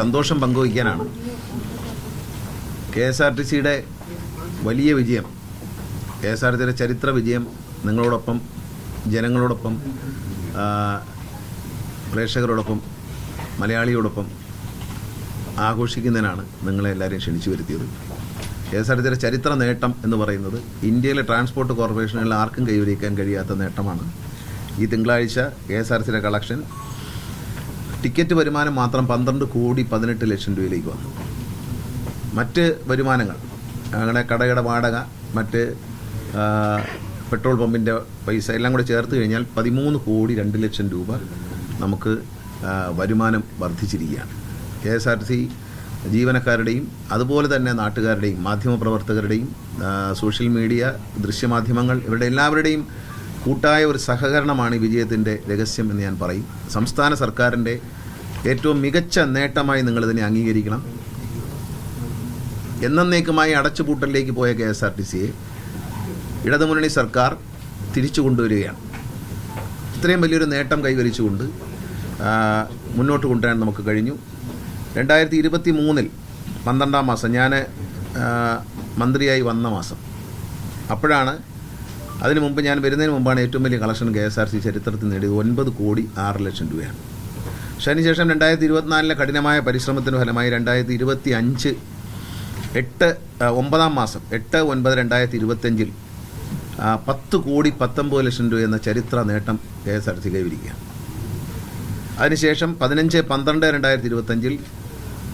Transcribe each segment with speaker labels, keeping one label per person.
Speaker 1: സന്തോഷം പങ്കുവയ്ക്കാനാണ്. K S R T സിയുടെ വലിയ വിജയം കെ എസ് ആർ ടിയുടെ ചരിത്ര വിജയം നിങ്ങളോടൊപ്പം ജനങ്ങളോടൊപ്പം പ്രേക്ഷകരോടൊപ്പം മലയാളിയോടൊപ്പം ആഘോഷിക്കുന്നതിനാണ് നിങ്ങളെ എല്ലാവരെയും ക്ഷണിച്ചു വരുത്തിയത്. കെ എസ് ആർ ടിയുടെ ചരിത്ര നേട്ടം എന്ന് പറയുന്നത് ഇന്ത്യയിലെ ട്രാൻസ്പോർട്ട് കോർപ്പറേഷനുകളിൽ ആർക്കും കൈവരിക്കാൻ കഴിയാത്ത നേട്ടമാണ്. ഈ തിങ്കളാഴ്ച കെ എസ് ആർ ടിയുടെ കളക്ഷൻ ടിക്കറ്റ് വരുമാനം മാത്രം പന്ത്രണ്ട് കോടി പതിനെട്ട് ലക്ഷം രൂപയിലേക്ക് വന്നു. മറ്റ് വരുമാനങ്ങൾ അങ്ങനെ കടയുടെ വാടക മറ്റ് പെട്രോൾ പമ്പിന്റെ പൈസ എല്ലാം കൂടെ ചേർത്ത് കഴിഞ്ഞാൽ പതിമൂന്ന് കോടി രണ്ട് ലക്ഷം രൂപ നമുക്ക് വരുമാനം വർദ്ധിച്ചിരിക്കുകയാണ്. കെ എസ് ആർ സി ജീവനക്കാരുടെയും അതുപോലെ തന്നെ നാട്ടുകാരുടെയും മാധ്യമപ്രവർത്തകരുടെയും സോഷ്യൽ മീഡിയ ദൃശ്യമാധ്യമങ്ങൾ ഇവരുടെ എല്ലാവരുടെയും കൂട്ടായ ഒരു സഹകരണമാണ് ഈ വിജയത്തിന്റെ രഹസ്യം എന്ന് ഞാൻ പറയും. സംസ്ഥാന സർക്കാരിന്റെ ഏറ്റവും മികച്ച നേട്ടമായി നിങ്ങളിതിനെ അംഗീകരിക്കണം. എന്നേക്കുമായി അടച്ചുപൂട്ടലിലേക്ക് പോയ കെ എസ് ആർ ടി സിയെ ഇടതുമുന്നണി സർക്കാർ തിരിച്ചു കൊണ്ടുവരികയാണ്. ഇത്രയും വലിയൊരു നേട്ടം കൈവരിച്ചുകൊണ്ട് മുന്നോട്ട് കൊണ്ടുവരാൻ നമുക്ക് കഴിഞ്ഞു. രണ്ടായിരത്തി ഇരുപത്തി മൂന്നിൽ പന്ത്രണ്ടാം മാസം ഞാൻ മന്ത്രിയായി വന്ന മാസം. അപ്പോഴാണ് അതിനു മുമ്പ് ഞാൻ വരുന്നതിന് മുമ്പാണ് ഏറ്റവും വലിയ collection K S R C ചരിത്രത്തിൽ നേടിയത്. ഒൻപത് കോടി ആറ് ലക്ഷം രൂപയാണ്. അതിനുശേഷം രണ്ടായിരത്തി ഇരുപത്തിനാലിലെ കഠിനമായ പരിശ്രമത്തിന് ഫലമായി രണ്ടായിരത്തി ഇരുപത്തി അഞ്ച് എട്ട് ഒമ്പതാം മാസം എട്ട് ഒൻപത് രണ്ടായിരത്തി ഇരുപത്തഞ്ചിൽ പത്ത് കോടി പത്തൊമ്പത് ലക്ഷം രൂപ എന്ന ചരിത്ര നേട്ടം കെ എസ് ആർ സി കൈവരിക്കുക അതിനുശേഷം പതിനഞ്ച് പന്ത്രണ്ട് രണ്ടായിരത്തി ഇരുപത്തഞ്ചിൽ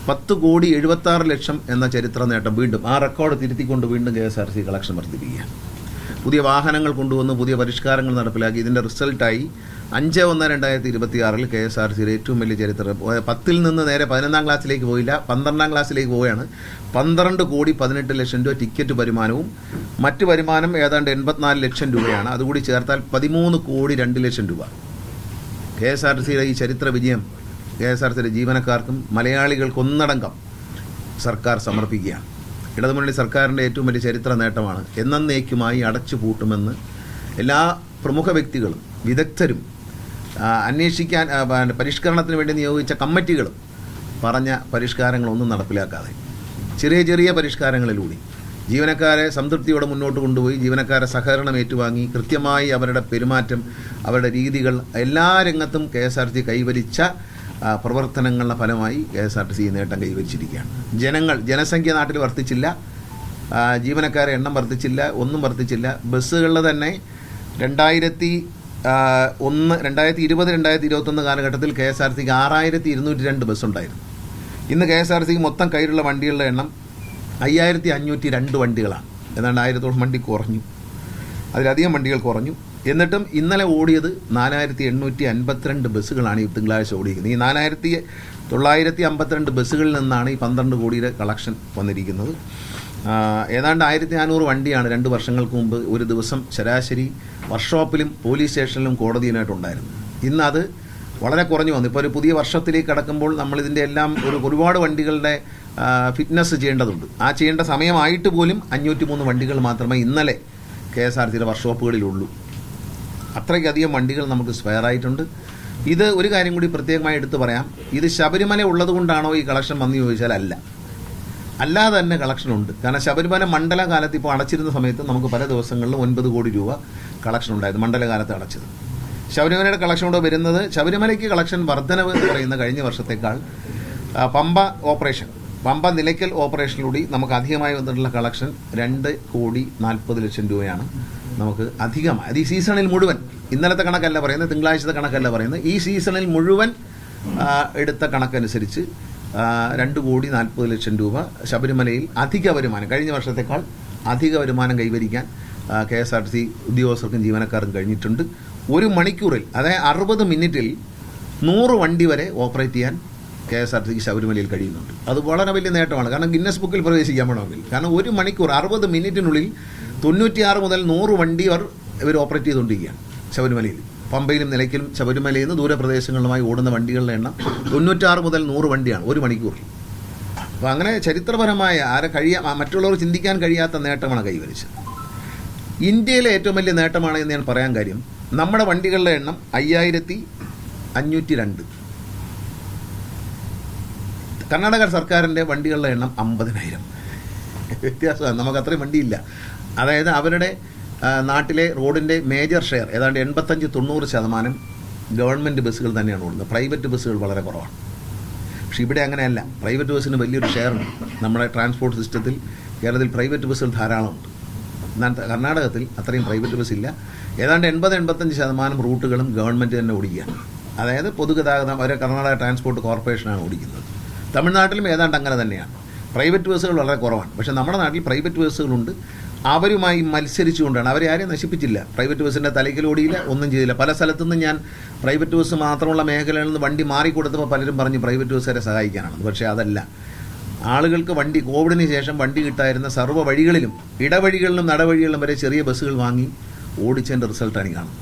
Speaker 1: പത്ത് കോടി എഴുപത്താറ് ലക്ഷം എന്ന ചരിത്ര നേട്ടം വീണ്ടും ആ റെക്കോർഡ് തിരുത്തിക്കൊണ്ട് വീണ്ടും K S R C collection വർദ്ധിപ്പിക്കുക പുതിയ വാഹനങ്ങൾ കൊണ്ടുവന്ന് പുതിയ പരിഷ്കാരങ്ങൾ നടപ്പിലാക്കി. ഇതിന്റെ റിസൾട്ടായി അഞ്ച് ഒന്ന് രണ്ടായിരത്തി ഇരുപത്തി ആറിൽ കെ എസ് ആർ സിയിലെ ഏറ്റവും വലിയ ചരിത്രം. പത്തിൽ നിന്ന് നേരെ പതിനൊന്നാം ക്ലാസ്സിലേക്ക് പോയില്ല. പന്ത്രണ്ടാം ക്ലാസ്സിലേക്ക് പോവുകയാണ്. പന്ത്രണ്ട് കോടി പതിനെട്ട് ലക്ഷം രൂപ ടിക്കറ്റ് വരുമാനവും മറ്റ് വരുമാനം ഏതാണ്ട് എൺപത്തിനാല് ലക്ഷം രൂപയാണ്. അതുകൂടി ചേർത്താൽ പതിമൂന്ന് കോടി രണ്ട് ലക്ഷം രൂപ. കെ എസ് ആർ സിയുടെ ഈ ചരിത്ര വിജയം കെ എസ് ആർ സിയുടെ ജീവനക്കാർക്കും മലയാളികൾക്കൊന്നടങ്കം സർക്കാർ സമർപ്പിക്കുകയാണ്. ഇടതുമുന്നണി സർക്കാരിന്റെ ഏറ്റവും വലിയ ചരിത്ര നേട്ടമാണ്. എന്നേക്കുമായി അടച്ചു പൂട്ടുമെന്ന് എല്ലാ പ്രമുഖ വ്യക്തികളും വിദഗ്ധരും അന്വേഷിക്കാൻ പരിഷ്കരണത്തിന് വേണ്ടി നിയോഗിച്ച കമ്മിറ്റികളും പറഞ്ഞ പരിഷ്കാരങ്ങളൊന്നും നടപ്പിലാക്കാതെ. ചെറിയ ചെറിയ പരിഷ്കാരങ്ങളിലൂടെ. ജീവനക്കാരെ സംതൃപ്തിയോടെ മുന്നോട്ട് കൊണ്ടുപോയി ജീവനക്കാരെ സഹകരണം ഏറ്റുവാങ്ങി കൃത്യമായി അവരുടെ പെരുമാറ്റം അവരുടെ രീതികൾ എല്ലാ രംഗത്തും കെ എസ് ആർ ടി കൈവരിച്ച പ്രവർത്തനങ്ങളുടെ ഫലമായി K S R T C നേട്ടം കൈവരിച്ചിരിക്കുകയാണ്. ജനങ്ങൾ ജനസംഖ്യ നാട്ടിൽ വർദ്ധിച്ചില്ല ജീവനക്കാരെ എണ്ണം വർദ്ധിച്ചില്ല ഒന്നും വർദ്ധിച്ചില്ല. ബസ്സുകളിൽ തന്നെ രണ്ടായിരത്തി ഒന്ന് രണ്ടായിരത്തി ഇരുപത് രണ്ടായിരത്തി ഇരുപത്തൊന്ന് കാലഘട്ടത്തിൽ കെ എസ് ആർ സിക്ക് ആറായിരത്തി ഇരുന്നൂറ്റി രണ്ട് ബസ്സുണ്ടായിരുന്നു. ഇന്ന് കെ എസ് ആർ സിക്ക് മൊത്തം കയ്യിലുള്ള വണ്ടികളുടെ എണ്ണം അയ്യായിരത്തി അഞ്ഞൂറ്റി രണ്ട് വണ്ടികളാണ്. ഏതാണ്ട് ആയിരത്തോളം വണ്ടി കുറഞ്ഞു. അതിലധികം വണ്ടികൾ കുറഞ്ഞു. എന്നിട്ടും ഇന്നലെ ഓടിയത് നാലായിരത്തി എണ്ണൂറ്റി അൻപത്തിരണ്ട് ബസ്സുകളാണ് ഈ തിങ്കളാഴ്ച ഓടിയിരിക്കുന്നത്. ഈ നാലായിരത്തി തൊള്ളായിരത്തി അമ്പത്തിരണ്ട് ബസ്സുകളിൽ നിന്നാണ് ഈ പന്ത്രണ്ട് കോടിയുടെ കളക്ഷൻ വന്നിരിക്കുന്നത്. ഏതാണ്ട് ആയിരത്തി നാനൂറ് വണ്ടിയാണ് രണ്ട് വർഷങ്ങൾക്ക് മുമ്പ് ഒരു ദിവസം ശരാശരി വർക്ക്ഷോപ്പിലും പോലീസ് സ്റ്റേഷനിലും കോടതിയിലായിട്ടുണ്ടായിരുന്നു അത് വളരെ കുറഞ്ഞു വന്നു. ഇപ്പോൾ ഒരു പുതിയ വർഷത്തിലേക്ക് കടക്കുമ്പോൾ നമ്മളിതിന്റെ എല്ലാം ഒരു ഒരുപാട് വണ്ടികളുടെ ഫിറ്റ്നസ് ചെയ്യേണ്ടതുണ്ട്. ആ ചെയ്യേണ്ട സമയമായിട്ട് പോലും അഞ്ഞൂറ്റി മൂന്ന് വണ്ടികൾ മാത്രമേ ഇന്നലെ കെ എസ് ആർ സിയുടെ വർക്ക്ഷോപ്പുകളിലുള്ളൂ. അത്രയ്ക്കധികം വണ്ടികൾ നമുക്ക് സ്പെയർ ആയിട്ടുണ്ട്. ഇത് ഒരു കാര്യം കൂടി പ്രത്യേകമായി എടുത്തു പറയാം. ഇത് ശബരിമല ഉള്ളത് കൊണ്ടാണോ ഈ കളക്ഷൻ വന്നു ചോദിച്ചാൽ അല്ല. അല്ലാതെ തന്നെ കളക്ഷൻ ഉണ്ട്. കാരണം ശബരിമല മണ്ഡല കാലത്ത് ഇപ്പോൾ അടച്ചിരുന്ന സമയത്ത് നമുക്ക് പല ദിവസങ്ങളിലും ഒൻപത് കോടി രൂപ കളക്ഷൻ ഉണ്ടായിരുന്നു മണ്ഡലകാലത്ത് അടച്ചത്. ശബരിമലയുടെ കളക്ഷൻ കൂടെ വരുന്നത്? ശബരിമലയ്ക്ക് കളക്ഷൻ വർധനവ് എന്ന് പറയുന്ന കഴിഞ്ഞ വർഷത്തേക്കാൾ പമ്പ ഓപ്പറേഷൻ പമ്പ നിലയ്ക്കൽ ഓപ്പറേഷനിലൂടെ നമുക്ക് അധികമായി വന്നിട്ടുള്ള കളക്ഷൻ രണ്ട് കോടി നാൽപ്പത് ലക്ഷം രൂപയാണ്. നമുക്ക് അധികമായി. അത് ഈ സീസണിൽ മുഴുവൻ ഇന്നലത്തെ കണക്കല്ല പറയുന്നത് തിങ്കളാഴ്ചത്തെ കണക്കല്ല പറയുന്നത്. ഈ സീസണിൽ മുഴുവൻ എടുത്ത കണക്കനുസരിച്ച് രണ്ട് കോടി നാൽപ്പത് ലക്ഷം രൂപ ശബരിമലയിൽ അധിക വരുമാനം കഴിഞ്ഞ വർഷത്തേക്കാൾ അധിക വരുമാനം കൈവരിക്കാൻ K S R T C ഉദ്യോഗസ്ഥർക്കും ജീവനക്കാർക്കും കഴിഞ്ഞിട്ടുണ്ട്. ഒരു മണിക്കൂറിൽ അതായത് അറുപത് മിനിറ്റിൽ നൂറ് വണ്ടി വരെ ഓപ്പറേറ്റ് ചെയ്യാൻ കെ എസ് ആർ ടി സിക്ക് ശബരിമലയിൽ കഴിയുന്നുണ്ട്. അത് വളരെ വലിയ നേട്ടമാണ്. കാരണം ഗിന്നസ് ബുക്കിൽ പ്രവേശിക്കാൻ വേണമെങ്കിൽ കാരണം ഒരു മണിക്കൂർ അറുപത് മിനിറ്റിനുള്ളിൽ തൊണ്ണൂറ്റിയാറ് മുതൽ നൂറ് വണ്ടി അവർ ഇവർ ഓപ്പറേറ്റ് ചെയ്തുകൊണ്ടിരിക്കുകയാണ് ശബരിമലയിൽ. പമ്പയിലും നിലയ്ക്കലും ശബരിമലയിൽ നിന്ന് ദൂരപ്രദേശങ്ങളുമായി ഓടുന്ന വണ്ടികളുടെ എണ്ണം തൊണ്ണൂറ്റാറ് മുതൽ നൂറ് വണ്ടിയാണ് ഒരു മണിക്കൂറിൽ അപ്പോൾ അങ്ങനെ ചരിത്രപരമായ ആരെ കഴിയാ മറ്റുള്ളവർ ചിന്തിക്കാൻ കഴിയാത്ത നേട്ടമാണ് കൈവരിച്ചത്. ഇന്ത്യയിലെ ഏറ്റവും വലിയ നേട്ടമാണ് എന്ന് ഞാൻ പറയാൻ കാര്യം നമ്മുടെ വണ്ടികളുടെ എണ്ണം അയ്യായിരത്തി അഞ്ഞൂറ്റി രണ്ട് കർണാടക സർക്കാരിന്റെ വണ്ടികളുടെ എണ്ണം അമ്പതിനായിരം. വ്യത്യാസമാണ്. നമുക്ക് അത്രയും വണ്ടിയില്ല. അതായത് അവരുടെ നാട്ടിലെ റോഡിന്റെ മേജർ ഷെയർ ഏതാണ്ട് എൺപത്തഞ്ച് തൊണ്ണൂറ് ശതമാനം ഗവൺമെന്റ് ബസ്സുകൾ തന്നെയാണ് ഓടുന്നത്. പ്രൈവറ്റ് ബസ്സുകൾ വളരെ കുറവാണ്. പക്ഷേ ഇവിടെ അങ്ങനെയല്ല. പ്രൈവറ്റ് ബസ്സിന് വലിയൊരു ഷെയർ ഉണ്ട്. നമ്മുടെ ട്രാൻസ്പോർട്ട് സിസ്റ്റത്തിൽ കേരളത്തിൽ പ്രൈവറ്റ് ബസ്സുകൾ ധാരാളമുണ്ട് എന്നാൽ കർണാടകത്തിൽ അത്രയും പ്രൈവറ്റ് ബസ് ഇല്ല. ഏതാണ്ട് എൺപത് എൺപത്തഞ്ച് ശതമാനം റൂട്ടുകളും ഗവൺമെന്റ് തന്നെ ഓടിക്കുകയാണ്. അതായത് പൊതുഗതാഗതം അവരെ കർണാടക ട്രാൻസ്പോർട്ട് കോർപ്പറേഷനാണ് ഓടിക്കുന്നത്. തമിഴ്നാട്ടിലും ഏതാണ്ട് അങ്ങനെ തന്നെയാണ്. പ്രൈവറ്റ് ബസ്സുകൾ വളരെ കുറവാണ്. പക്ഷേ നമ്മുടെ നാട്ടിൽ പ്രൈവറ്റ് ബസ്സുകളുണ്ട് അവരുമായി മത്സരിച്ചുകൊണ്ടാണ്. അവരെ ആരെയും നശിപ്പിച്ചില്ല. പ്രൈവറ്റ് ബസ്സിന്റെ തലയ്ക്കൽ ഓടിയില്ല ഒന്നും ചെയ്തില്ല. പല സ്ഥലത്തുനിന്ന് ഞാൻ പ്രൈവറ്റ് ബസ് മാത്രമുള്ള മേഖലകളിൽ നിന്ന് വണ്ടി മാറിക്കൊടുത്തപ്പോൾ പലരും പറഞ്ഞ് പ്രൈവറ്റ് ബസ്സുകാരെ സഹായിക്കാനാണ്. പക്ഷേ അതല്ല. ആളുകൾക്ക് വണ്ടി കോവിഡിന് ശേഷം വണ്ടി കിട്ടായിരുന്ന സർവ വഴികളിലും ഇടവഴികളിലും നടവഴികളിലും വരെ ചെറിയ ബസ്സുകൾ വാങ്ങി ഓടിച്ചതിന്റെ റിസൾട്ടാണ് ഈ കാണുന്നത്.